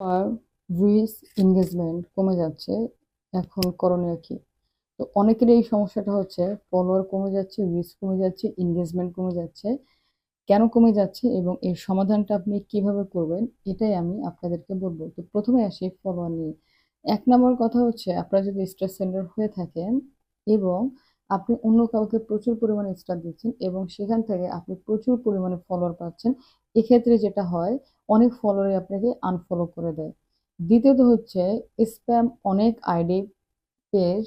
আর rich engagement কমে যাচ্ছে, এখন করণীয় কি? তো অনেকের এই সমস্যাটা হচ্ছে ফলোয়ার কমে যাচ্ছে রিচ কমে যাচ্ছে এনগেজমেন্ট কমে যাচ্ছে। কেন কমে যাচ্ছে এবং এর সমাধানটা আপনি কীভাবে করবেন, এটাই আমি আপনাদেরকে বলব। তো প্রথমে আসি ফলোয়ার নিয়ে। এক নম্বর কথা হচ্ছে, আপনারা যদি স্টার সেন্ডার হয়ে থাকেন এবং আপনি অন্য কাউকে প্রচুর পরিমাণে স্টার দিচ্ছেন এবং সেখান থেকে আপনি প্রচুর পরিমাণে ফলোয়ার পাচ্ছেন, এক্ষেত্রে যেটা হয় অনেক ফলোয়ারই আপনাকে আনফলো করে দেয়। দ্বিতীয়ত হচ্ছে স্প্যাম অনেক আইডি পেজ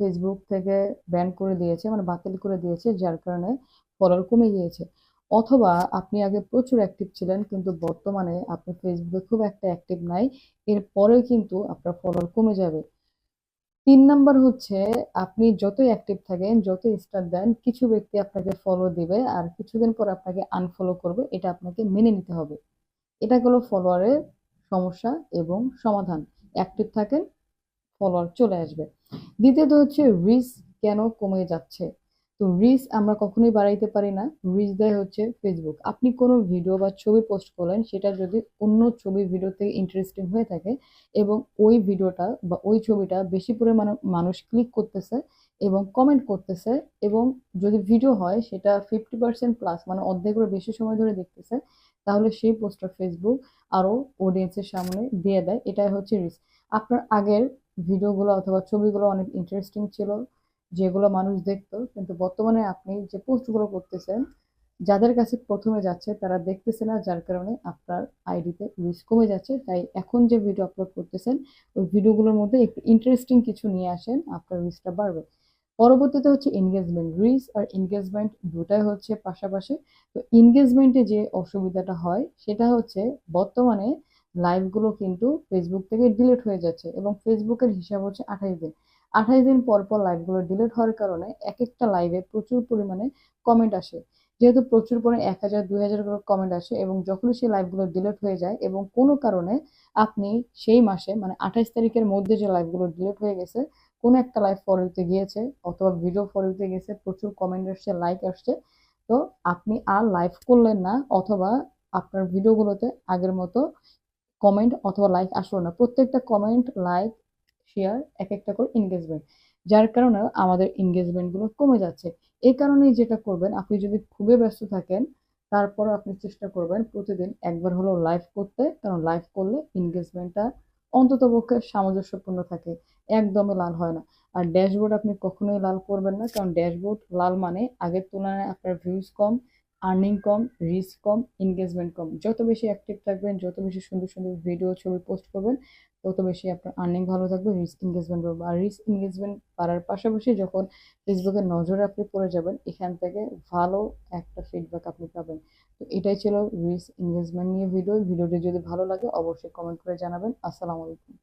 ফেসবুক থেকে ব্যান করে দিয়েছে মানে বাতিল করে দিয়েছে, যার কারণে ফলোয়ার কমে গিয়েছে। অথবা আপনি আগে প্রচুর অ্যাক্টিভ ছিলেন, কিন্তু বর্তমানে আপনি ফেসবুকে খুব একটা অ্যাক্টিভ নাই এরপরেও কিন্তু আপনার ফলোয়ার কমে যাবে। তিন নাম্বার হচ্ছে, আপনি যতই অ্যাক্টিভ থাকেন, যতই স্টার দেন, কিছু ব্যক্তি আপনাকে ফলো দিবে, আর কিছুদিন পর আপনাকে আনফলো করবে, এটা আপনাকে মেনে নিতে হবে। এটা হলো ফলোয়ারের সমস্যা এবং সমাধান। অ্যাক্টিভ থাকেন ফলোয়ার চলে আসবে। দ্বিতীয়ত হচ্ছে রিস্ক কেন কমে যাচ্ছে? তো রিচ আমরা কখনোই বাড়াইতে পারি না। রিচ দেয় হচ্ছে ফেসবুক আপনি কোনো ভিডিও বা ছবি পোস্ট করলেন, সেটা যদি অন্য ছবি ভিডিও থেকে ইন্টারেস্টিং হয়ে থাকে এবং ওই ভিডিওটা বা ওই ছবিটা বেশি পরিমাণে মানুষ ক্লিক করতেছে এবং কমেন্ট করতেছে এবং যদি ভিডিও হয়, সেটা ফিফটি পার্সেন্ট প্লাস মানে অর্ধেকেরও বেশি সময় ধরে দেখতেছে, তাহলে সেই পোস্টটা ফেসবুক আরও অডিয়েন্সের সামনে দিয়ে দেয়। এটাই হচ্ছে রিস্ক আপনার আগের ভিডিওগুলো অথবা ছবিগুলো অনেক ইন্টারেস্টিং ছিল যেগুলো মানুষ দেখতো, কিন্তু বর্তমানে আপনি যে পোস্টগুলো করতেছেন, যাদের কাছে প্রথমে যাচ্ছে তারা দেখতেছে না, যার কারণে আপনার আইডিতে রিচ কমে যাচ্ছে। তাই এখন যে ভিডিও আপলোড করতেছেন, ওই ভিডিওগুলোর মধ্যে একটু ইন্টারেস্টিং কিছু নিয়ে আসেন, আপনার রিচটা বাড়বে। পরবর্তীতে হচ্ছে এনগেজমেন্ট রিচ আর এনগেজমেন্ট দুটাই হচ্ছে পাশাপাশি। তো এনগেজমেন্টে যে অসুবিধাটা হয়, সেটা হচ্ছে বর্তমানে লাইভগুলো কিন্তু ফেসবুক থেকে ডিলিট হয়ে যাচ্ছে এবং ফেসবুকের হিসাব হচ্ছে আঠাশ দিন। আঠাশ দিন পর পর লাইভগুলো ডিলিট হওয়ার কারণে এক একটা লাইভে প্রচুর পরিমাণে কমেন্ট আসে। যেহেতু প্রচুর পরিমাণে এক হাজার, দুই হাজার করে কমেন্ট আসে এবং যখনই সেই লাইভগুলো ডিলিট হয়ে যায় এবং কোনো কারণে আপনি সেই মাসে মানে আঠাশ তারিখের মধ্যে যে লাইভগুলো ডিলিট হয়ে গেছে, কোনো একটা লাইভ ফলোতে গিয়েছে অথবা ভিডিও ফলোতে গেছে, প্রচুর কমেন্ট আসছে লাইক আসছে, তো আপনি আর লাইভ করলেন না অথবা আপনার ভিডিওগুলোতে আগের মতো কমেন্ট অথবা লাইক আসলো না। প্রত্যেকটা কমেন্ট লাইক শেয়ার এক একটা করে এনগেজমেন্ট যার কারণে আমাদের এনগেজমেন্টগুলো কমে যাচ্ছে। এই কারণেই যেটা করবেন, আপনি যদি খুবই ব্যস্ত থাকেন তারপর আপনি চেষ্টা করবেন প্রতিদিন একবার হলেও লাইভ করতে। কারণ লাইভ করলে এনগেজমেন্টটা অন্তত পক্ষে সামঞ্জস্যপূর্ণ থাকে। একদমই লাল হয় না। আর ড্যাশবোর্ড আপনি কখনোই লাল করবেন না। কারণ ড্যাশবোর্ড লাল মানে আগের তুলনায় আপনার ভিউজ কম। আর্নিং কম রিস্ক কম এনগেজমেন্ট কম যত বেশি অ্যাক্টিভ থাকবেন, যত বেশি সুন্দর সুন্দর ভিডিও ছবি পোস্ট করবেন, তত বেশি আপনার আর্নিং ভালো থাকবে রিস্ক এনগেজমেন্ট বাড়বে। আর রিস্ক এনগেজমেন্ট বাড়ার পাশাপাশি যখন ফেসবুকের নজরে আপনি পড়ে যাবেন, এখান থেকে ভালো একটা ফিডব্যাক আপনি পাবেন। তো এটাই ছিল রিস্ক এনগেজমেন্ট নিয়ে ভিডিও ভিডিওটি যদি ভালো লাগে, অবশ্যই কমেন্ট করে জানাবেন। আসসালামু আলাইকুম।